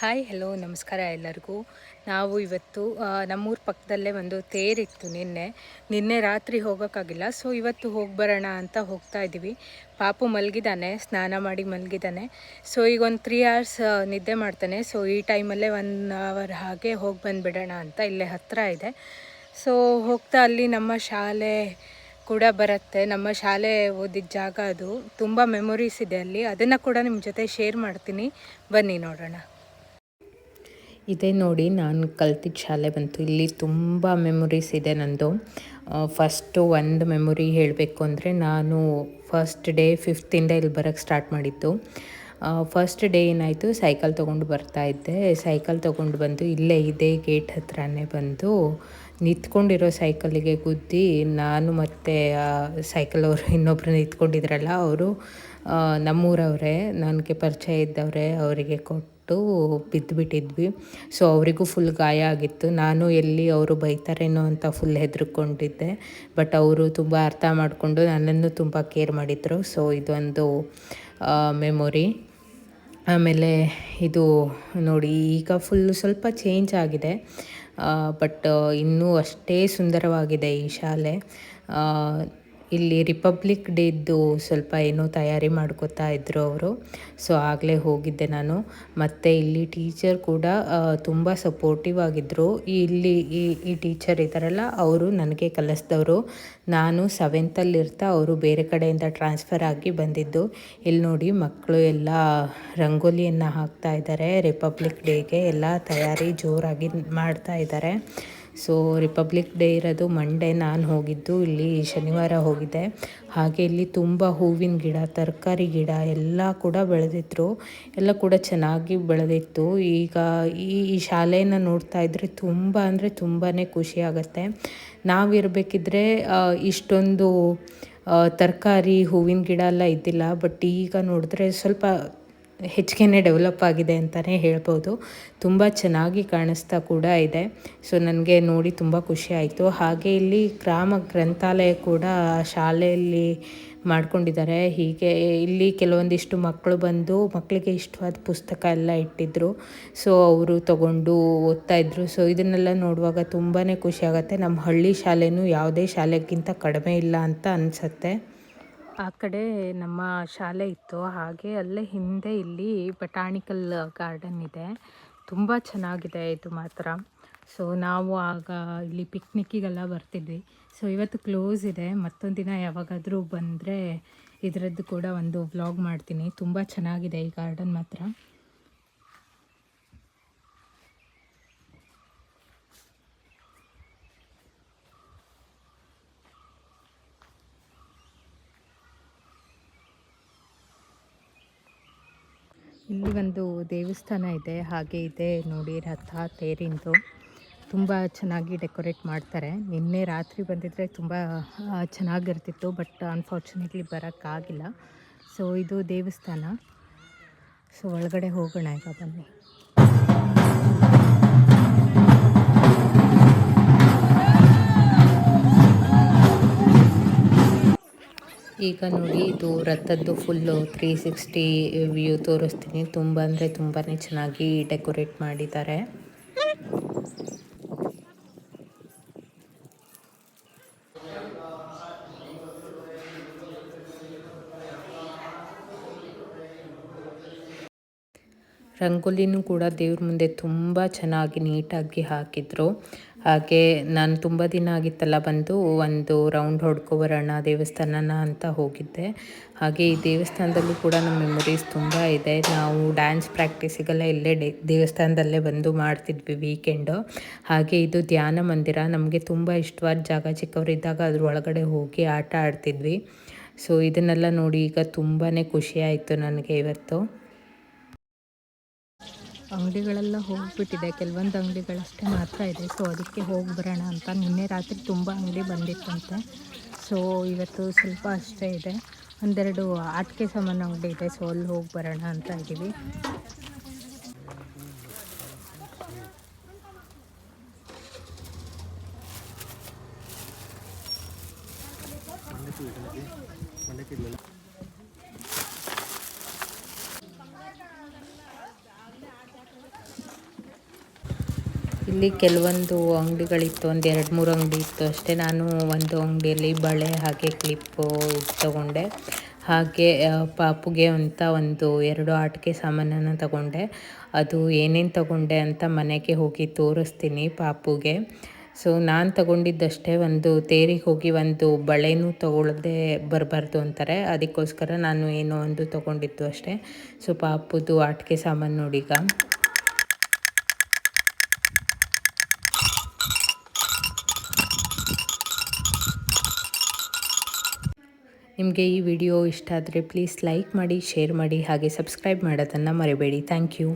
Hi hello ನಮಸ್ಕಾರ ಎಲ್ಲರಿಗೂ. ನಾವು ಇವತ್ತು ನಮ್ಮೂರ ಪಕ್ಕದಲ್ಲೇ ಒಂದು ತೇರಿತ್ತು ನಿನ್ನೆ. ನಿನ್ನೆ ರಾತ್ರಿ ಹೋಗೋಕ್ಕಾಗಿಲ್ಲ. ಸೊ ಇವತ್ತು ಹೋಗಿ ಬರೋಣ ಅಂತ ಹೋಗ್ತಾ ಇದ್ದೀವಿ ಪಾಪು ಮಲಗಿದ್ದಾನೆ ಸ್ನಾನ ಮಾಡಿ ಮಲಗಿದ್ದಾನೆ ಸೊ ಈಗ ಒಂದು ತ್ರೀ ಅವರ್ಸ್ ನಿದ್ದೆ ಮಾಡ್ತಾನೆ. ಸೊ ಈ ಟೈಮಲ್ಲೇ ಒನ್ ಅವರ್ ಹಾಗೆ ಹೋಗಿ ಬಂದುಬಿಡೋಣ ಅಂತ ಇಲ್ಲೇ ಹತ್ತಿರ ಇದೆ. ಸೊ ಹೋಗ್ತಾ ಅಲ್ಲಿ ನಮ್ಮ ಶಾಲೆ ಕೂಡ ಬರುತ್ತೆ. ನಮ್ಮ ಶಾಲೆ ಓದಿದ ಜಾಗ ಅದು. ತುಂಬ ಮೆಮೊರೀಸ್ ಇದೆ ಅಲ್ಲಿ. ಅದನ್ನು ಕೂಡ ನಿಮ್ಮ ಜೊತೆ ಶೇರ್ ಮಾಡ್ತೀನಿ. ಬನ್ನಿ ನೋಡೋಣ. ಇದೇ ನೋಡಿ, ನಾನು ಕಲ್ತಿದ್ದ ಶಾಲೆ ಬಂತು. ಇಲ್ಲಿ ತುಂಬ ಮೆಮೊರೀಸ್ ಇದೆ ನಂದು. ಫಸ್ಟು ಒಂದು ಮೆಮೊರಿ ಹೇಳಬೇಕು ಅಂದರೆ ನಾನು ಫಸ್ಟ್ ಡೇ ಫಿಫ್ತಿಂದ ಇಲ್ಲಿ ಬರೋಕ್ಕೆ ಸ್ಟಾರ್ಟ್ ಮಾಡಿದ್ದು. ಫಸ್ಟ್ ಡೇ ಏನಾಯಿತು ಸೈಕಲ್ ತೊಗೊಂಡು ಬರ್ತಾ ಇದ್ದೆ. ಸೈಕಲ್ ತೊಗೊಂಡು ಬಂದು ಇಲ್ಲೇ ಇದೇ ಗೇಟ್ ಹತ್ರನೇ ಬಂದು ನಿಂತ್ಕೊಂಡಿರೋ ಸೈಕಲಿಗೆ ಗುದ್ದಿ ನಾನು ಮತ್ತು ಸೈಕಲ್ ಅವರು ಇನ್ನೊಬ್ಬರು ನಿಂತ್ಕೊಂಡಿದ್ರಲ್ಲ ಅವರು ನಮ್ಮೂರವರೇ, ನನಗೆ ಪರಿಚಯ ಇದ್ದವರೇ, ಅವರಿಗೆ ಕೊಟ್ಟು ಬಿದ್ದುಬಿಟ್ಟಿದ್ವಿ ಸೊ ಅವರಿಗೂ ಫುಲ್ ಗಾಯ ಆಗಿತ್ತು. ನಾನು ಎಲ್ಲಿ ಅವರು ಬೈತಾರೇನೋ ಅಂತ ಫುಲ್ ಹೆದರ್ಕೊಂಡಿದ್ದೆ. ಬಟ್ ಅವರು ತುಂಬ ಅರ್ಥ ಮಾಡಿಕೊಂಡು ನನ್ನನ್ನು ತುಂಬ ಕೇರ್ ಮಾಡಿದರು. ಸೊ ಇದೊಂದು ಮೆಮೊರಿ ಆಮೇಲೆ ಇದು ನೋಡಿ ಈಗ ಫುಲ್ಲು ಸ್ವಲ್ಪ ಚೇಂಜ್ ಆಗಿದೆ. ಬಟ್ ಇನ್ನೂ ಅಷ್ಟೇ ಸುಂದರವಾಗಿದೆ ಈ ಶಾಲೆ. ಇಲ್ಲಿ ರಿಪಬ್ಲಿಕ್ ಡೇದ್ದು ಸ್ವಲ್ಪ ಏನೋ ತಯಾರಿ ಮಾಡ್ಕೋತಾ ಇದ್ದರು ಅವರು. ಸೊ ಆಗಲೇ ಹೋಗಿದ್ದೆ ನಾನು. ಮತ್ತು ಇಲ್ಲಿ ಟೀಚರ್ ಕೂಡ ತುಂಬ ಸಪೋರ್ಟಿವ್ ಆಗಿದ್ದರು ಇಲ್ಲಿ ಈ ಈ ಟೀಚರ್ ಇದ್ದಾರಲ್ಲ, ಅವರು ನನಗೆ ಕಲಿಸ್ದವರು. ನಾನು ಸೆವೆಂತಲ್ಲಿರ್ತಾ ಅವರು ಬೇರೆ ಕಡೆಯಿಂದ ಟ್ರಾನ್ಸ್ಫರ್ ಆಗಿ ಬಂದಿದ್ದು. ಇಲ್ಲಿ ನೋಡಿ ಮಕ್ಕಳು ಎಲ್ಲ ರಂಗೋಲಿಯನ್ನು ಹಾಕ್ತಾ ಇದ್ದಾರೆ ರಿಪಬ್ಲಿಕ್ ಡೇಗೆ ಎಲ್ಲ ತಯಾರಿ ಜೋರಾಗಿ ಮಾಡ್ತಾ ಇದ್ದಾರೆ ಸೊ ರಿಪಬ್ಲಿಕ್ ಡೇ ಇರೋದು ಮಂಡೇ ನಾನು ಹೋಗಿದ್ದು, ಇಲ್ಲಿ ಶನಿವಾರ ಹೋಗಿದ್ದೆ ಹಾಗೆ ಇಲ್ಲಿ ತುಂಬ ಹೂವಿನ ಗಿಡ, ತರಕಾರಿ ಗಿಡ ಎಲ್ಲ ಕೂಡ ಬೆಳೆದಿದ್ರು. ಎಲ್ಲ ಕೂಡ ಚೆನ್ನಾಗಿ ಬೆಳೆದಿತ್ತು. ಈಗ ಈ ಈ ನೋಡ್ತಾ ಇದ್ದರೆ ತುಂಬ ಅಂದರೆ ತುಂಬಾ ಖುಷಿ ಆಗುತ್ತೆ. ನಾವಿರಬೇಕಿದ್ರೆ ಇಷ್ಟೊಂದು ತರಕಾರಿ, ಹೂವಿನ ಗಿಡ ಎಲ್ಲ ಇದ್ದಿಲ್ಲ. ಬಟ್ ಈಗ ನೋಡಿದ್ರೆ ಸ್ವಲ್ಪ ಹೆಚ್ಚಿಗೆ ಡೆವಲಪ್ ಆಗಿದೆ ಅಂತಲೇ ಹೇಳ್ಬೋದು. ತುಂಬ ಚೆನ್ನಾಗಿ ಕಾಣಿಸ್ತಾ ಕೂಡ ಇದೆ. ಸೊ, ನನಗೆ ನೋಡಿ ತುಂಬ ಖುಷಿ ಆಯಿತು. ಹಾಗೆ ಇಲ್ಲಿ ಗ್ರಾಮ ಗ್ರಂಥಾಲಯ ಕೂಡ ಶಾಲೆಯಲ್ಲಿ ಮಾಡ್ಕೊಂಡಿದ್ದಾರೆ. ಹೀಗೆ ಇಲ್ಲಿ ಕೆಲವೊಂದಿಷ್ಟು ಮಕ್ಕಳು ಬಂದು ಮಕ್ಕಳಿಗೆ ಇಷ್ಟವಾದ ಪುಸ್ತಕ ಎಲ್ಲ ಇಟ್ಟಿದ್ದರು ಸೊ, ಅವರು ತಗೊಂಡು ಓದ್ತಾ ಇದ್ರು. ಸೊ, ಇದನ್ನೆಲ್ಲ ನೋಡುವಾಗ ತುಂಬಾ ಖುಷಿ ಆಗುತ್ತೆ. ನಮ್ಮ ಹಳ್ಳಿ ಶಾಲೆಯೂ ಯಾವುದೇ ಶಾಲೆಗಿಂತ ಕಡಿಮೆ ಇಲ್ಲ ಅಂತ ಅನಿಸುತ್ತೆ. ಆ ಕಡೆ ನಮ್ಮ ಶಾಲೆ ಇತ್ತು. ಹಾಗೆ ಅಲ್ಲೇ ಹಿಂದೆ ಇಲ್ಲಿ ಬಟಾಣಿಕಲ್ ಗಾರ್ಡನ್ ಇದೆ. ತುಂಬ ಚೆನ್ನಾಗಿದೆ ಇದು ಮಾತ್ರ. ಸೊ ನಾವು ಆಗ ಇಲ್ಲಿ ಪಿಕ್ನಿಕ್ಕಿಗೆಲ್ಲ ಬರ್ತಿದ್ವಿ. ಸೊ ಇವತ್ತು ಕ್ಲೋಸ್ ಇದೆ. ಮತ್ತೊಂದು ದಿನ ಯಾವಾಗಾದರೂ ಬಂದರೆ ಇದರದ್ದು ಕೂಡ ಒಂದು ವ್ಲಾಗ್ ಮಾಡ್ತೀನಿ. ತುಂಬ ಚೆನ್ನಾಗಿದೆ ಈ ಗಾರ್ಡನ್ ಮಾತ್ರ. ಇಲ್ಲಿ ಒಂದು ದೇವಸ್ಥಾನ ಇದೆ, ಹಾಗೆ ಇದೆ ನೋಡಿ, ರಥ, ತೇರಿಂದು. ತುಂಬ ಚೆನ್ನಾಗಿ ಡೆಕೋರೇಟ್ ಮಾಡ್ತಾರೆ. ನಿನ್ನೆ ರಾತ್ರಿ ಬಂದಿದ್ದರೆ ತುಂಬ ಚೆನ್ನಾಗಿರ್ತಿತ್ತು, ಬಟ್ ಅನ್ಫಾರ್ಚುನೇಟ್ಲಿ ಬರೋಕ್ಕಾಗಿಲ್ಲ ಸೊ, ಇದು ದೇವಸ್ಥಾನ. ಸೊ, ಒಳಗಡೆ ಹೋಗೋಣ ಈಗ ಬನ್ನಿ. ಈಗ ನೋಡಿ ಇದು ರಥದ್ದು ಫುಲ್ಲು ತ್ರೀ ಸಿಕ್ಸ್ಟಿ ವ್ಯೂ ತೋರಿಸ್ತೀನಿ. ತುಂಬ ಅಂದರೆ ತುಂಬಾ ಚೆನ್ನಾಗಿ ಡೆಕೋರೇಟ್ ಮಾಡಿದ್ದಾರೆ. ರಂಗೋಲಿನೂ ಕೂಡ ದೇವ್ರ ಮುಂದೆ ತುಂಬ ಚೆನ್ನಾಗಿ ನೀಟಾಗಿ ಹಾಕಿದ್ರು. ಹಾಗೆ ನಾನು ತುಂಬ ದಿನ ಆಗಿತ್ತಲ್ಲ ಬಂದು ಒಂದು ರೌಂಡ್ ಹೊಡ್ಕೊ ಬರೋಣ ದೇವಸ್ಥಾನನ ಅಂತ ಹೋಗಿದ್ದೆ. ಹಾಗೆ ಈ ದೇವಸ್ಥಾನದಲ್ಲೂ ಕೂಡ ನಮ್ಮ ಮೆಮೊರೀಸ್ ತುಂಬ ಇದೆ. ನಾವು ಡ್ಯಾನ್ಸ್ ಪ್ರಾಕ್ಟೀಸಿಗೆಲ್ಲ ಇಲ್ಲೇ ಡೆ ದೇವಸ್ಥಾನದಲ್ಲೇ ಬಂದು ಮಾಡ್ತಿದ್ವಿ ವೀಕೆಂಡು. ಹಾಗೆ ಇದು ಧ್ಯಾನ ಮಂದಿರ. ನಮಗೆ ತುಂಬ ಇಷ್ಟವಾದ ಜಾಗ. ಚಿಕ್ಕವರಿದ್ದಾಗ ಅದ್ರ ಒಳಗಡೆ ಹೋಗಿ ಆಟ ಆಡ್ತಿದ್ವಿ. ಸೊ ಇದನ್ನೆಲ್ಲ ನೋಡಿ ಈಗ ತುಂಬಾ ಖುಷಿ ಆಯಿತು ನನಗೆ ಇವತ್ತು. ಅಂಗಡಿಗಳೆಲ್ಲ ಹೋಗ್ಬಿಟ್ಟಿದೆ. ಕೆಲವೊಂದು ಅಂಗಡಿಗಳಷ್ಟೇ ಮಾತ್ರ ಇದೆ. ಸೊ ಅದಕ್ಕೆ ಹೋಗಿ ಬರೋಣ ಅಂತ. ನಿನ್ನೆ ರಾತ್ರಿ ತುಂಬ ಅಂಗಡಿ ಬಂದಿತ್ತಂತೆ. ಸೊ ಇವತ್ತು ಸ್ವಲ್ಪ ಅಷ್ಟೇ ಇದೆ. ಒಂದೆರಡು ಆಟಿಕೆ ಸಾಮಾನು ಅಂಗಡಿ ಇದೆ. ಸೊ ಅಲ್ಲಿ ಹೋಗಿ ಬರೋಣ ಅಂತ ಇದ್ದೀವಿ. ಇಲ್ಲಿ ಕೆಲವೊಂದು ಅಂಗಡಿಗಳಿತ್ತು, ಒಂದು ಎರಡು ಮೂರು ಅಂಗಡಿ ಇತ್ತು ಅಷ್ಟೇ. ನಾನು ಒಂದು ಅಂಗಡಿಯಲ್ಲಿ ಬಳೆ ಹಾಗೆ ಕ್ಲಿಪ್ಪು ತಗೊಂಡೆ. ಹಾಗೆ ಪಾಪುಗೆ ಅಂತ ಒಂದು ಎರಡು ಆಟಿಕೆ ಸಾಮಾನನ್ನು ತಗೊಂಡೆ. ಅದು ಏನೇನು ತಗೊಂಡೆ ಅಂತ ಮನೆಗೆ ಹೋಗಿ ತೋರಿಸ್ತೀನಿ ಪಾಪುಗೆ. ಸೊ ನಾನು ತಗೊಂಡಿದ್ದಷ್ಟೇ ಒಂದು ತೇರಿಗೆ ಹೋಗಿ ಒಂದು ಬಳೆನೂ ತಗೊಳ್ಳದೆ ಬರಬಾರ್ದು ಅಂತಾರೆ. ಅದಕ್ಕೋಸ್ಕರ ನಾನು ಏನೋ ಒಂದು ತಗೊಂಡಿದ್ದು ಅಷ್ಟೇ. ಸೊ ಪಾಪುದು ಆಟಿಕೆ ಸಾಮಾನು ನೋಡೀಗ ನಿಮಗೆ ಈ ವಿಡಿಯೋ ಇಷ್ಟ ಆದರೆ ಪ್ಲೀಸ್ ಲೈಕ್ ಮಾಡಿ, ಶೇರ್ ಮಾಡಿ ಹಾಗೆ ಸಬ್ಸ್ಕ್ರೈಬ್ ಮಾಡೋದನ್ನು ಮರಿಬೇಡಿ. Thank you.